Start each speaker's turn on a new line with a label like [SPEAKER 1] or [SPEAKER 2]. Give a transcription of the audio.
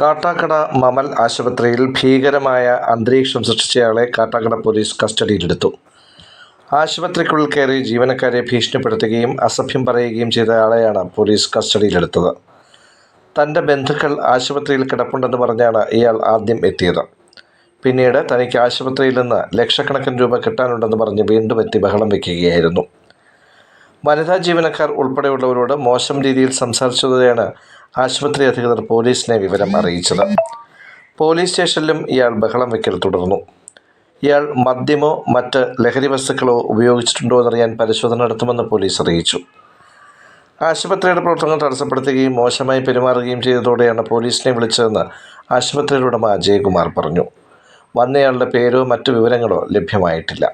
[SPEAKER 1] കാട്ടാക്കട മമൽ ആശുപത്രിയിൽ ഭീകരമായ അന്തരീക്ഷം സൃഷ്ടിച്ചയാളെ കാട്ടാക്കട പോലീസ് കസ്റ്റഡിയിലെടുത്തു. ആശുപത്രിക്കുള്ളിൽ കയറി ജീവനക്കാരെ ഭീഷണിപ്പെടുത്തുകയും അസഭ്യം പറയുകയും ചെയ്തയാളെയാണ് പോലീസ് കസ്റ്റഡിയിലെടുത്തത്. തന്റെ ബന്ധുക്കൾ ആശുപത്രിയിൽ കിടപ്പുണ്ടെന്ന് പറഞ്ഞാണ് ഇയാൾ ആദ്യം എത്തിയത്. പിന്നീട് തനിക്ക് ആശുപത്രിയിൽ നിന്ന് ലക്ഷക്കണക്കിന് രൂപ കിട്ടാനുണ്ടെന്ന് പറഞ്ഞ് വീണ്ടും എത്തി ബഹളം വയ്ക്കുകയായിരുന്നു വനിതാ ജീവനക്കാർ ഉൾപ്പെടെയുള്ളവരോട് മോശം രീതിയിൽ സംസാരിച്ചതോടെയാണ് ആശുപത്രി അധികൃതർ പോലീസിനെ വിവരം അറിയിച്ചത്. പോലീസ് സ്റ്റേഷനിലും ഇയാൾ ബഹളം വയ്ക്കൽ തുടർന്നു. ഇയാൾ മദ്യമോ മറ്റ് ലഹരി വസ്തുക്കളോ ഉപയോഗിച്ചിട്ടുണ്ടോ എന്നറിയാൻ പരിശോധന നടത്തുമെന്ന് പോലീസ് അറിയിച്ചു. ആശുപത്രിയുടെ പ്രവർത്തനങ്ങൾ തടസ്സപ്പെടുത്തുകയും മോശമായി പെരുമാറുകയും ചെയ്തതോടെയാണ് പോലീസിനെ വിളിച്ചതെന്ന് ആശുപത്രിയുടെ ഉടമ അജയകുമാർ പറഞ്ഞു. വന്നയാളുടെ പേരോ മറ്റു വിവരങ്ങളോ ലഭ്യമായിട്ടില്ല.